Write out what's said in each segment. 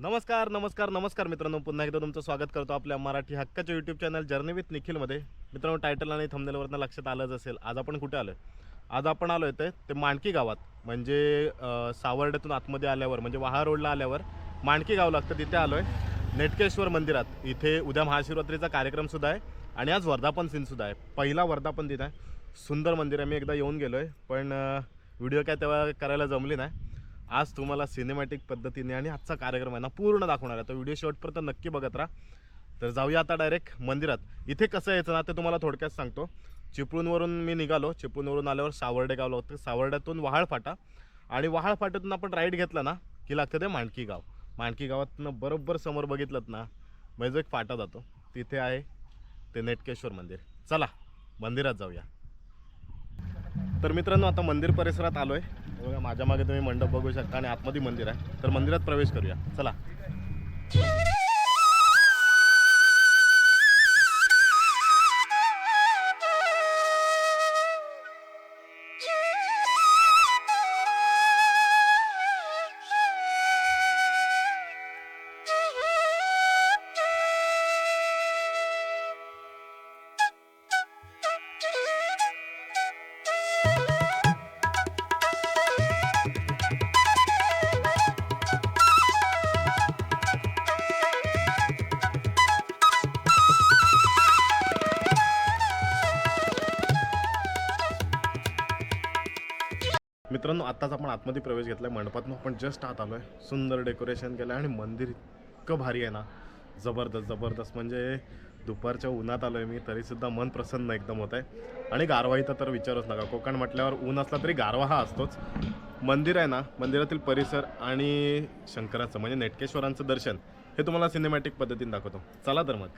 नमस्कार नमस्कार नमस्कार मित्रांनो. पुन्हा एकदा तुमचं स्वागत करतो आपल्या मराठी हक्काच्या यूट्यूब चॅनल जर्नी विथ निखिलमध्ये मित्रांनो टायटल आणि थंबनेलवरनं लक्षात आलंच असेल. आज आपण कुठे आलो आज आपण आलो आहे ते माणकी गावात. म्हणजे सावर्ड्यातून आतमध्ये आल्यावर म्हणजे वाहा रोडला आल्यावर माणकी गाव लागतं तिथे आलो आहे नेटकेश्वर मंदिरात. इथे उद्या महाशिवरात्रीचा कार्यक्रमसुद्धा आहे आणि आज वर्धापन सिनसुद्धा आहे. पहिला वर्धापन दिन आहे. सुंदर मंदिर आहे. मी एकदा येऊन गेलो आहे पण व्हिडिओ काय तेव्हा करायला जमली नाही. आज तुम्हाला सिनेमॅटिक पद्धतीने आणि आजचा कार्यक्रम आहे ना पूर्ण दाखवणार आहे. तर व्हिडिओ शॉर्टपर्यंत नक्की बघत राहा. तर जाऊया आता डायरेक्ट मंदिरात. इथे कसं यायचं ना ते तुम्हाला थोडक्यात सांगतो. चिपळूणवरून मी निघालो. चिपळूणवरून आल्यावर सावर्डे गावला होतं सावर्ड्यातून वहाळ फाटा आणि वहाळ फाट्यातून आपण राईड घेतला ना की लागतं ते मांडकी गाव. मांडकी गावातनं बरोबर समोर बघितलं ना म्हणजे जो एक फाटा जातो. तिथे आहे ते नेटकेश्वर मंदिर. चला मंदिरात जाऊया. तर मित्रांनो आता मंदिर परिसरात आलो आहे बघा माझ्या मागे तुम्ही मंडप बघू शकता आणि आतमध्ये मंदिर आहे. तर मंदिरात प्रवेश करूया. चला. मित्रांनो आत्ताच आपण आतमध्ये प्रवेश घेतला आहे मंडपातून. आपण जस्ट आत आलो आहे सुंदर डेकोरेशन केलं आहे आणि मंदिर इतकं भारी आहे ना. जबरदस्त जबरदस्त. म्हणजे दुपारच्या उन्हात आलो आहे मी तरीसुद्धा मन प्रसन्न एकदम होत आहे आणि गारवा इथं तर विचारूच नका. कोकण म्हटल्यावर ऊन असला तरी गारवा हा असतोच. मंदिर आहे ना मंदिरातील परिसर आणि शंकराचं म्हणजे नेटकेश्वरांचं दर्शन हे तुम्हाला सिनेमॅटिक पद्धतीने दाखवतो. चला तर मग.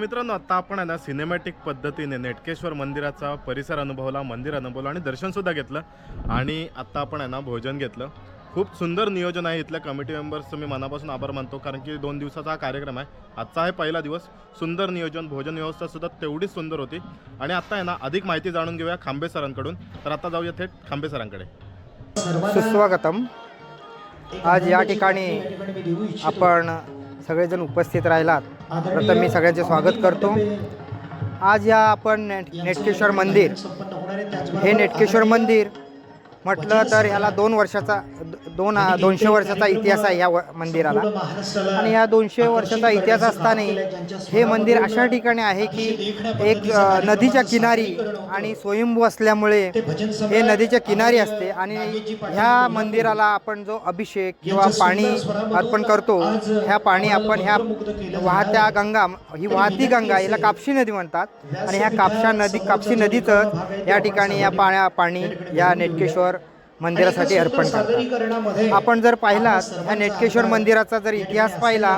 मित्रांनो आता आपण आहे ना सिनेमॅटिक पद्धतीने नेटकेश्वर मंदिराचा परिसर अनुभवला मंदिर अनुभवलं आणि दर्शनसुद्धा घेतलं. आणि आत्ता आपण आहे ना भोजन घेतलं. खूप सुंदर नियोजन आहे इथल्या कमिटी मेंबर्सचं मी मनापासून आभार मानतो कारण की दोन दिवसाचा हा कार्यक्रम आहे. आजचा आहे पहिला दिवस. सुंदर नियोजन भोजन व्यवस्था सुद्धा तेवढीच सुंदर होती. आणि आता आहे ना अधिक माहिती जाणून घेऊया खांबे सरांकडून. तर आता जाऊया थेट खांबे सरांकडे. सुस्वागतम. आज या ठिकाणी आपण सगळेजण उपस्थित राहिलात. प्रथम मी सगळ्यांचे स्वागत करतो. आज या आपण नेटकेश्वर मंदिर. हे नेटकेश्वर मंदिर म्हटलं तर ह्याला दोन वर्षाचा दोन दोनशे वर्षाचा इतिहास आहे या व मंदिराला. आणि या दोनशे वर्षाचा इतिहास असताना हे मंदिर अशा ठिकाणी आहे की एक नदीच्या किनारी आणि स्वयंभू असल्यामुळे हे नदीच्या किनारी असते. आणि ह्या मंदिराला आपण जो अभिषेक किंवा पाणी अर्पण करतो ह्या पाणी आपण ह्या वाहत्या गंगा ही वाहती गंगा हिला कापशी नदी म्हणतात. आणि ह्या कापशा नदी कापशी नदीतच या ठिकाणी या पाण्या पाणी या नेटकेश्वर मंदिरासाठी अर्पण करतात. आपण जर पाहिलात ह्या नेटकेश्वर मंदिराचा जर इतिहास पाहिला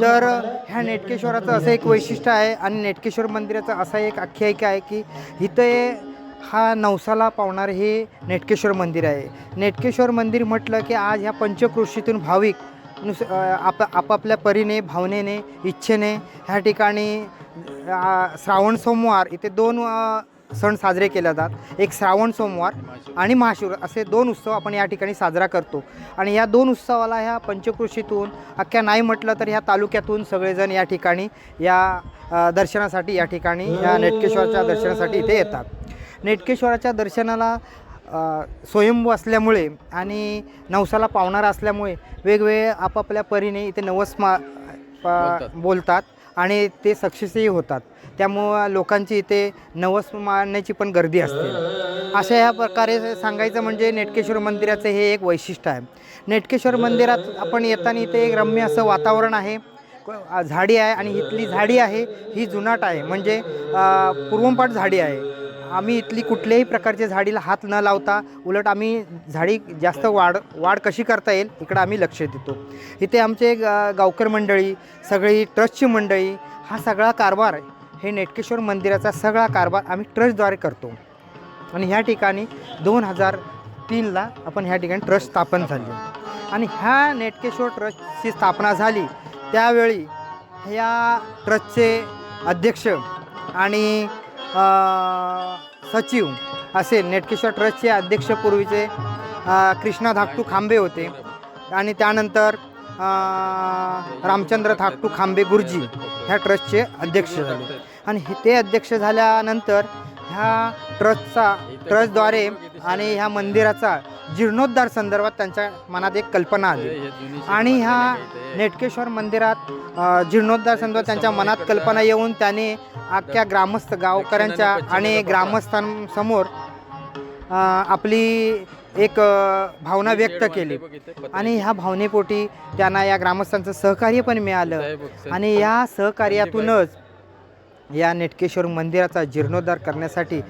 तर ह्या नेटकेश्वराचं असं एक वैशिष्ट्य आहे आणि नेटकेश्वर मंदिराचं असं एक आख्यायिका आहे की इथे हा नवसाला पावणारं हे नेटकेश्वर मंदिर आहे. नेटकेश्वर मंदिर म्हटलं की आज ह्या पंचक्रोशीतून भाविक नुस आप आपापल्या परीने भावनेने इच्छेने ह्या ठिकाणी श्रावण सोमवार इथे दोन सण साजरे केले जातात. एक श्रावण सोमवार आणि महाशिवरात्र असे दोन उत्सव आपण या ठिकाणी साजरा करतो. आणि या दोन उत्सवाला ह्या पंचकृषीतून अख्ख्या नाही म्हटलं तर ह्या तालुक्यातून सगळेजण या ठिकाणी या दर्शनासाठी या ठिकाणी या नेटकेश्वराच्या दर्शनासाठी इथे येतात. नेटकेश्वराच्या दर्शनाला स्वयंभू असल्यामुळे आणि नवसाला पावणारा असल्यामुळे वेगवेगळे आपापल्या परीने इथे नवस मा. बोलतात आणि ते सक्सेसही होतात. त्यामुळं लोकांची इथे नवस मानण्याची पण गर्दी असते. अशा ह्या प्रकारे सांगायचं म्हणजे नेटकेश्वर मंदिराचं हे एक वैशिष्ट्य आहे. नेटकेश्वर मंदिरात आपण येताना इथे एक रम्य असं वातावरण आहे. झाडी आहे आणि इथली झाडी आहे ही जुनाट आहे. म्हणजे पूर्वंपाठ झाडी आहे. आम्ही इथली कुठल्याही प्रकारच्या झाडीला हात न लावता उलट आम्ही झाडी जास्त वाढ वाढ कशी करता येईल इकडं आम्ही लक्ष देतो. इथे आमचे गावकर मंडळी सगळी ट्रस्टची मंडळी हा सगळा कारभार हे नेटकेश्वर मंदिराचा सगळा कारभार आम्ही ट्रस्टद्वारे करतो. आणि ह्या ठिकाणी दोन हजार तीनला आपण ह्या ठिकाणी ट्रस्ट स्थापन झाली. आणि ह्या नेटकेश्वर ट्रस्टची स्थापना झाली त्यावेळी ह्या ट्रस्टचे अध्यक्ष आणि सचिव असे नेटकेश्वर ट्रस्टचे अध्यक्षपूर्वीचे कृष्णा धाकटू खांबे होते. आणि त्यानंतर रामचंद्र थाकटू खांबे गुरुजी ह्या ट्रस्टचे अध्यक्ष झाले. आणि ते अध्यक्ष झाल्यानंतर ह्या ट्रस्टचा ट्रस्टद्वारे आणि ह्या मंदिराचा जीर्णोद्धार संदर्भात त्यांच्या मनात एक कल्पना आली. आणि ह्या नेटकेश्वर मंदिरात जीर्णोद्धार संदर्भात त्यांच्या मनात कल्पना येऊन त्याने अख्ख्या ग्रामस्थ गावकऱ्यांच्या आणि ग्रामस्थांसमोर आपली एक भावना व्यक्त केली. आणि ह्या भावनेपोटी त्यांना या ग्रामस्थांचं सहकार्य पण मिळालं. आणि या सहकार्यातूनच या नेटकेश्वर मंदिराचा जीर्णोद्धार करण्यासाठी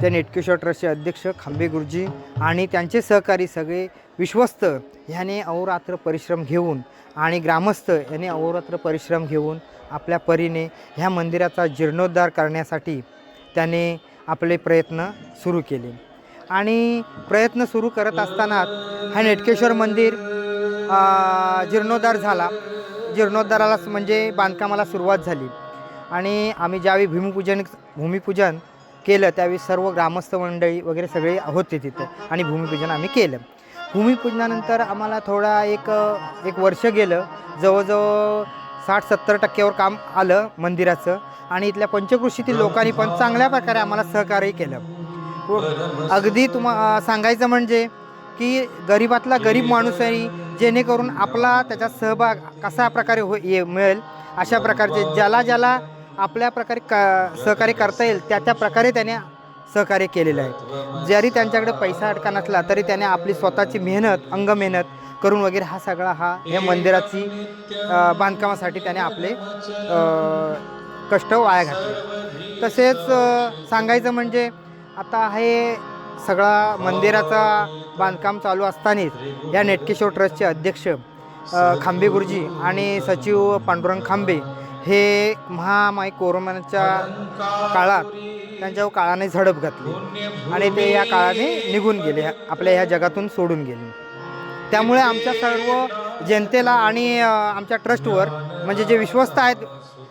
त्या नेटकेश्वर ट्रस्टचे अध्यक्ष खांबे गुरुजी आणि त्यांचे सहकारी सगळे विश्वस्त ह्याने अहोरात्र परिश्रम घेऊन आणि ग्रामस्थ याने अहोरात्र परिश्रम घेऊन आपल्या परीने ह्या मंदिराचा जीर्णोद्धार करण्यासाठी त्याने आपले प्रयत्न सुरू केले. आणि प्रयत्न सुरू करत असताना हा नेटकेश्वर मंदिर जीर्णोद्धार झाला. जीर्णोद्धाराला म्हणजे बांधकामाला सुरुवात झाली. आणि आम्ही ज्यावेळी भूमिपूजन भूमिपूजन केलं त्यावेळी सर्व ग्रामस्थ मंडळी वगैरे सगळे होते तिथं आणि भूमिपूजन आम्ही केलं. भूमिपूजनानंतर आम्हाला थोडा एक एक वर्ष गेलं. जवळजवळ साठ सत्तर टक्क्यावर काम आलं मंदिराचं. आणि इथल्या पंचकृषीतील लोकांनी पण चांगल्या प्रकारे आम्हाला सहकार्य केलं. हो. अगदी तुम्हा सांगायचं म्हणजे की गरिबातला गरीब माणूस आहे जेणेकरून आपला त्याच्यात सहभाग कसा प्रकारे हो ये मिळेल अशा प्रकारचे ज्याला ज्याला आपल्या प्रकारे क सहकार्य करता येईल त्या त्या प्रकारे त्याने सहकार्य केलेलं आहे. जरी त्यांच्याकडे पैसा अडका नसला तरी त्याने आपली स्वतःची मेहनत अंग मेहनत करून वगैरे हा सगळा हा या मंदिराची बांधकामासाठी त्याने आपले कष्ट वाया घातले. तसेच सांगायचं म्हणजे आता हे सगळा मंदिराचा बांधकाम चालू असतानाच या नेटकेश्वर ट्रस्टचे अध्यक्ष खांबे गुरुजी आणि सचिव पांडुरंग खांबे हे महामाई कोरोनाच्या काळात त्यांच्यावर काळाने झडप घातली आणि ते या काळाने निघून गेले आपल्या ह्या जगातून सोडून गेले. त्यामुळे आमच्या सर्व जनतेला आणि आमच्या ट्रस्टवर म्हणजे जे विश्वस्त आहेत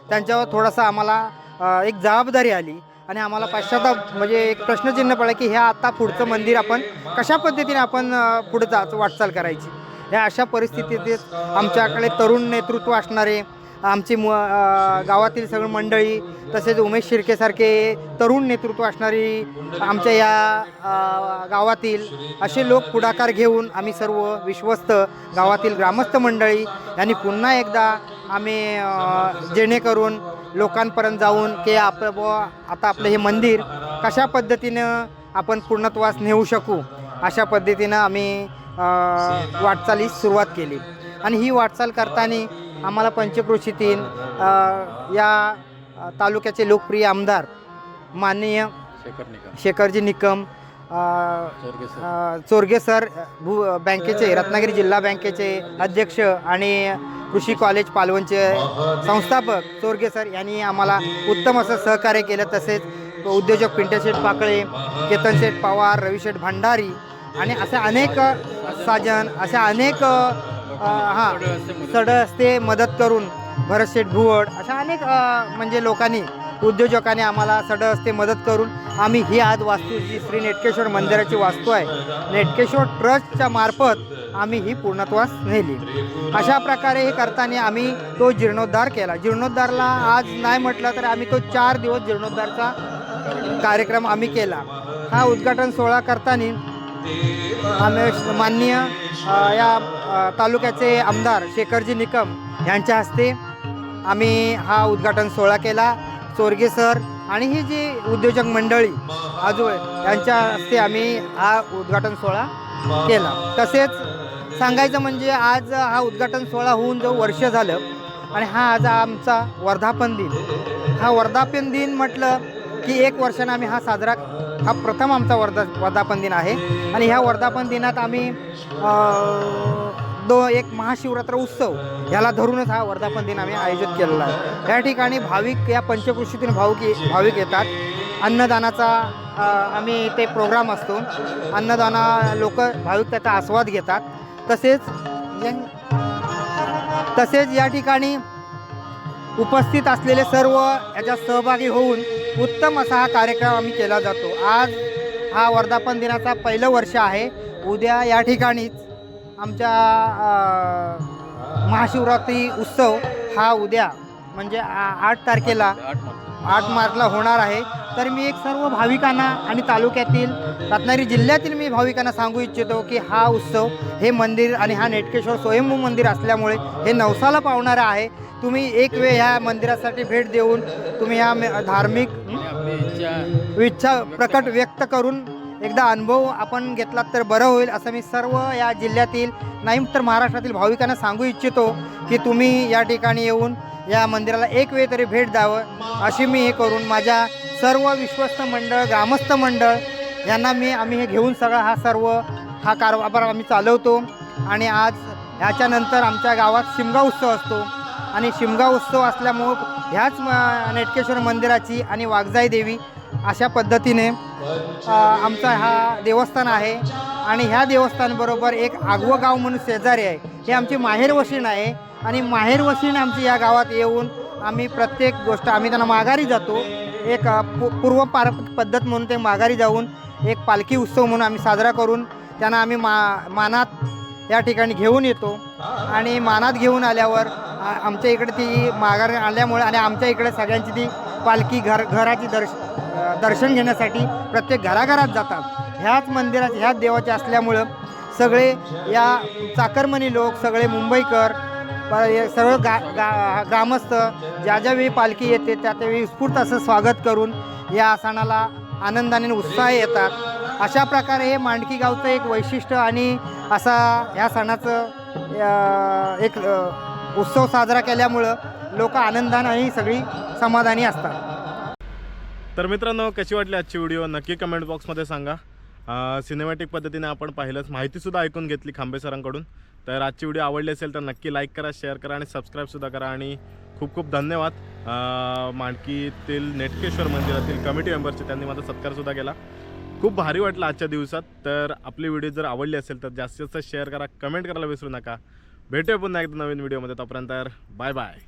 त्यांच्यावर थोडासा आम्हाला एक जबाबदारी आली आणि आम्हाला पश्चाताप म्हणजे एक प्रश्नचिन्ह पडलं की ह्या आता पुढचं मंदिर आपण कशा पद्धतीने आपण पुढे जा वाटचाल करायची? ह्या अशा परिस्थितीत आमच्याकडे तरुण नेतृत्व असणारे आमची म गावातील सगळी मंडळी तसेच उमेश शिर्केसारखे तरुण नेतृत्व असणारी आमच्या या गावातील असे लोक पुढाकार घेऊन आम्ही सर्व विश्वस्त गावातील ग्रामस्थ मंडळी यांनी पुन्हा एकदा आम्ही जेणेकरून लोकांपर्यंत जाऊन की आपलं बुवा आता आपलं हे मंदिर कशा पद्धतीनं आपण पूर्णत्वास नेऊ शकू? अशा पद्धतीनं आम्ही वाटचालीस सुरुवात केली. आणि ही वाटचाल करताना आम्हाला पंचक्रोशीतील या तालुक्याचे लोकप्रिय आमदार माननीय शेखरजी निकम चोरगे सर भू बँकेचे रत्नागिरी जिल्हा बँकेचे अध्यक्ष आणि कृषी कॉलेज पालवणचे संस्थापक चोरगे सर यांनी आम्हाला उत्तम असं सहकार्य केलं. तसेच उद्योजक पिंटशेठ पाकळे केतनशेठ पवार रविशेठ भंडारी आणि असे अनेक साजन अशा अनेक हां सड असते मदत करून भरतशेठ भुवड अशा अनेक म्हणजे लोकांनी उद्योजकांनी आम्हाला सड असते मदत करून आम्ही ही आज वास्तू जी श्री नेटकेश्वर मंदिराची वास्तू आहे. नेटकेश्वर ट्रस्टच्या मार्फत आम्ही ही पूर्णत्वास नेली. अशा प्रकारे हे करताना आम्ही तो जीर्णोद्धार केला. जीर्णोद्धारला आज नाही म्हटलं तर आम्ही तो चार दिवस जीर्णोद्धारचा कार्यक्रम आम्ही केला. हा उद्घाटन सोहळा करताना आम्ही माननीय या तालुक्याचे आमदार शेखरजी निकम यांच्या हस्ते आम्ही हा उद्घाटन सोहळा केला. चोरगे सर आणि ही जी उद्योजक मंडळी आजू यांच्या हस्ते आम्ही हा उद्घाटन सोहळा केला. तसेच सांगायचं म्हणजे आज हा उद्घाटन सोहळा होऊन जो वर्ष झालं आणि हा आज आमचा वर्धापन दिन. हा वर्धापन दिन म्हटलं की एक वर्षानं आम्ही हा साजरा हा प्रथम आमचा वर्धा वर्धापन दिन आहे. आणि ह्या वर्धापन दिनात आम्ही दो एक महाशिवरात्र उत्सव ह्याला धरूनच हा वर्धापन दिन आम्ही आयोजित केलेला आहे. या ठिकाणी भाविक या पंचकृषीतून भाविक भाविक येतात. अन्नदानाचा आम्ही ते प्रोग्राम असतो. अन्नदाना लोक भाविक त्याचा आस्वाद घेतात. तसेच तसेच या ठिकाणी उपस्थित असलेले सर्व याच्यात सहभागी होऊन उत्तम असा हा कार्यक्रम आम्ही केला जातो. आज हा वर्धापन दिनाचा पहिलं वर्ष आहे. उद्या या ठिकाणीच आमच्या महाशिवरात्री उत्सव हा उद्या म्हणजे आ- आठ तारखेला आठ मार्चला होणार आहे. तर मी एक सर्व भाविकांना आणि तालुक्यातील रत्नागिरी जिल्ह्यातील मी भाविकांना सांगू इच्छितो की हा उत्सव हे मंदिर आणि हा नेटकेश्वर स्वयंभू मंदिर असल्यामुळे हे नवसाला पावणारं आहे. तुम्ही एक वेळ ह्या मंदिरासाठी भेट देऊन तुम्ही ह्या मे- धार्मिक इच्छा प्रकट व्यक्त करून एकदा अनुभव आपण घेतलात तर बरं होईल असं मी सर्व या जिल्ह्यातील नाही तर महाराष्ट्रातील भाविकांना सांगू इच्छितो की तुम्ही या ठिकाणी येऊन या मंदिराला एक वेळ तरी भेट द्यावं अशी मी हे करून माझ्या सर्व विश्वस्त मंडळ ग्रामस्थ मंडळ यांना मी आम्ही हे घेऊन सगळा हा सर्व हा कारभार आम्ही चालवतो. आणि आज ह्याच्यानंतर आमच्या गावात शिमगा उत्सव असतो. आणि शिमगा उत्सव असल्यामुळं ह्याच म- नेटकेश्वर मंदिराची आणि वाघजाई देवी अशा पद्धतीने आमचा हा देवस्थान आहे. आणि ह्या देवस्थानबरोबर एक आगवं गाव म्हणून शेजारी आहे. हे आमची माहेरवशीण आहे. आणि माहेर वशीण आमची या गावात येऊन आम्ही प्रत्येक गोष्ट आम्ही त्यांना माघारी जातो. एक पू पूर्व पार पद्धत म्हणून ते माघारी जाऊन एक पालखी उत्सव म्हणून आम्ही साजरा करून त्यांना आम्ही मा मानात या ठिकाणी घेऊन येतो. आणि मानात घेऊन आल्यावर आमच्या इकडे ती माघार आल्यामुळे आणि आमच्या इकडे सगळ्यांची ती पालखी घर घराची दर्श दर्शन घेण्यासाठी प्रत्येक घराघरात जातात. ह्याच मंदिरात ह्याच देवाच्या असल्यामुळं सगळे या चाकरमनी लोक सगळे मुंबईकर सर्व हे गा गा ग्रामस्थ ज्या ज्यावेळी पालखी येते त्या त्यावेळी उत्स्फूर्त असं स्वागत करून या सणाला आनंदाने उत्साह येतात. अशा प्रकारे हे मांडकी गावचं एक वैशिष्ट्य आणि असा ह्या सणाचं एक उत्सव साजरा केल्यामुळं लोक आनंदानं सगळी समाधानी असतात. तर मित्रांनो कशी वाटली आजची व्हिडिओ? नक्की कमेंट बॉक्समध्ये सांगा. सिनेमॅटिक पद्धतीने आपण पाहिलंच. माहितीसुद्धा ऐकून घेतली खांबे सरांकडून. तर आजची व्हिडिओ आवडली असेल तर नक्की लाईक करा शेअर करा आणि सबस्क्राईबसुद्धा करा. आणि खूप खूप धन्यवाद. माणकीतील मांडकीतील नेटकेश्वर मंदिरातील कमिटी मेंबरचे त्यांनी माझा सत्कारसुद्धा केला. खूप भारी वाटलं आजच्या दिवसात. तर आपली व्हिडिओ जर आवडली असेल तर जास्तीत जास्त शेअर करा कमेंट करायला विसरू नका. भेटूया पुन्हा एकदा नवीन व्हिडिओमध्ये. तोपर्यंत बाय बाय